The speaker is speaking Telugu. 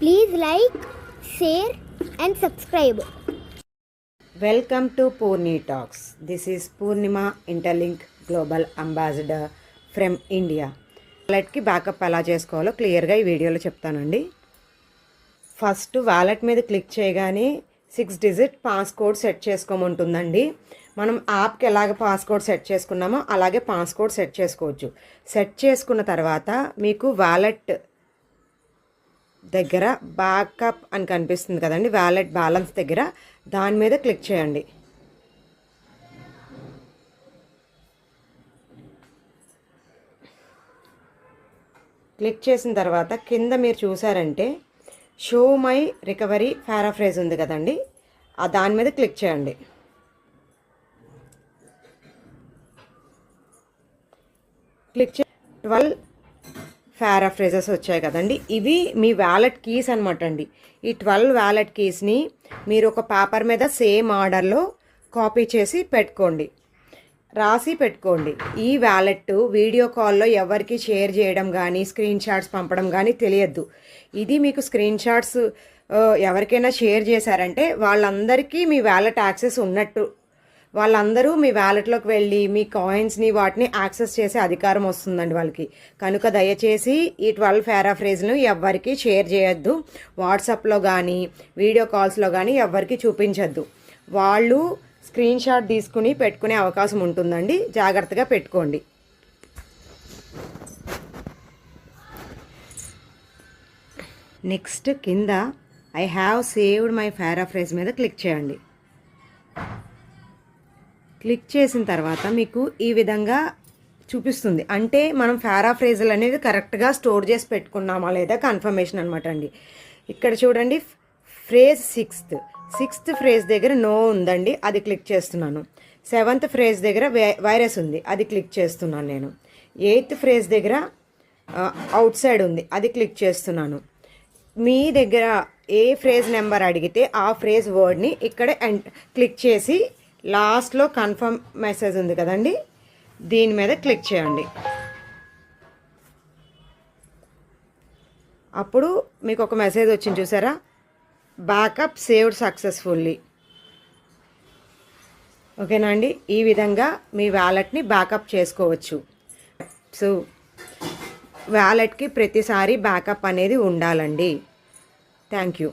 Please like share and subscribe welcome to Purni talks this is Purnima Interlink global ambassador from India వ్యాలెట్కి backup ఎలా చేసుకోవాలో క్లియర్గా ఈ వీడియోలో చెప్తానండి. ఫస్ట్ వ్యాలెట్ మీద క్లిక్ చేయగానే సిక్స్ డిజిట్ పాస్కోడ్ సెట్ చేసుకోమంటుందండి. మనం యాప్కి ఎలాగ పాస్కోడ్ సెట్ చేసుకున్నామో అలాగే పాస్కోడ్ సెట్ చేసుకోవచ్చు. సెట్ చేసుకున్న తర్వాత మీకు వ్యాలెట్ దగ్గర బ్యాకప్ అని కనిపిస్తుంది కదండి వ్యాలెట్ బ్యాలెన్స్ దగ్గర. దాని మీద క్లిక్ చేయండి. క్లిక్ చేసిన తర్వాత కింద మీరు చూసారంటే షో మై రికవరీ పారాఫ్రేజ్ ఉంది కదండి ఆ దాని మీద క్లిక్ చేయండి. క్లిక్ చే ట్వెల్వ్ పారాఫ్రేజెస్ వచ్చాయి కదండి. ఇవి మీ వ్యాలెట్ కీస్ అనమాట అండి. ఈ ట్వెల్వ్ వ్యాలెట్ కీస్ని మీరు ఒక పేపర్ మీద సేమ్ ఆర్డర్లో కాపీ చేసి పెట్టుకోండి. రాసి పెట్టుకోండి. ఈ వ్యాలెట్ వీడియో కాల్లో ఎవరికి షేర్ చేయడం కానీ స్క్రీన్ షాట్స్ పంపడం కానీ తెలియద్దు. ఇది మీకు స్క్రీన్ షాట్స్ uh, ఎవరికైనా షేర్ చేశారంటే వాళ్ళందరికీ మీ వ్యాలెట్ యాక్సెస్ ఉన్నట్టు వాళ్ళందరూ మీ వ్యాలెట్లోకి వెళ్ళి మీ కాయిన్స్ని వాటిని యాక్సెస్ చేసే అధికారం వస్తుందండి వాళ్ళకి. కనుక దయచేసి ఈ ట్వెల్వ్ పారాఫ్రేజ్ను ఎవ్వరికి షేర్ చేయొద్దు. వాట్సాప్లో కానీ వీడియో కాల్స్లో కానీ ఎవ్వరికి చూపించొద్దు. వాళ్ళు స్క్రీన్ షాట్ తీసుకుని పెట్టుకునే అవకాశం ఉంటుందండి. జాగ్రత్తగా పెట్టుకోండి. నెక్స్ట్ కింద I have saved my paraphrase మీద క్లిక్ చేయండి. క్లిక్ చేసిన తర్వాత మీకు ఈ విధంగా చూపిస్తుంది. అంటే మనం పారాఫ్రేజల్ అనేది కరెక్ట్గా స్టోర్ చేసి పెట్టుకున్నామా లేదా కన్ఫర్మేషన్ అనమాట అండి. ఇక్కడ చూడండి ఫ్రేజ్ సిక్స్త్. సిక్స్త్ ఫ్రేజ్ దగ్గర నో ఉందండి అది క్లిక్ చేస్తున్నాను. సెవెంత్ ఫ్రేజ్ దగ్గర వైరస్ ఉంది అది క్లిక్ చేస్తున్నాను నేను. ఎయిత్ ఫ్రేజ్ దగ్గర అవుట్ సైడ్ ఉంది అది క్లిక్ చేస్తున్నాను. మీ దగ్గర ఏ ఫ్రేజ్ నెంబర్ అడిగితే ఆ ఫ్రేజ్ వర్డ్ని ఇక్కడ క్లిక్ చేసి లాస్ట్లో కన్ఫర్మ్ మెసేజ్ ఉంది కదండి దీని మీద క్లిక్ చేయండి. అప్పుడు మీకు ఒక మెసేజ్ వచ్చింది చూసారా? బ్యాకప్ సేవ్డ్ సక్సెస్ఫుల్లీ ఓకేనా అండి? ఈ విధంగా మీ వ్యాలెట్ని బ్యాకప్ చేసుకోవచ్చు. సో వ్యాలెట్కి ప్రతిసారి బ్యాకప్ అనేది ఉండాలండి. Thank you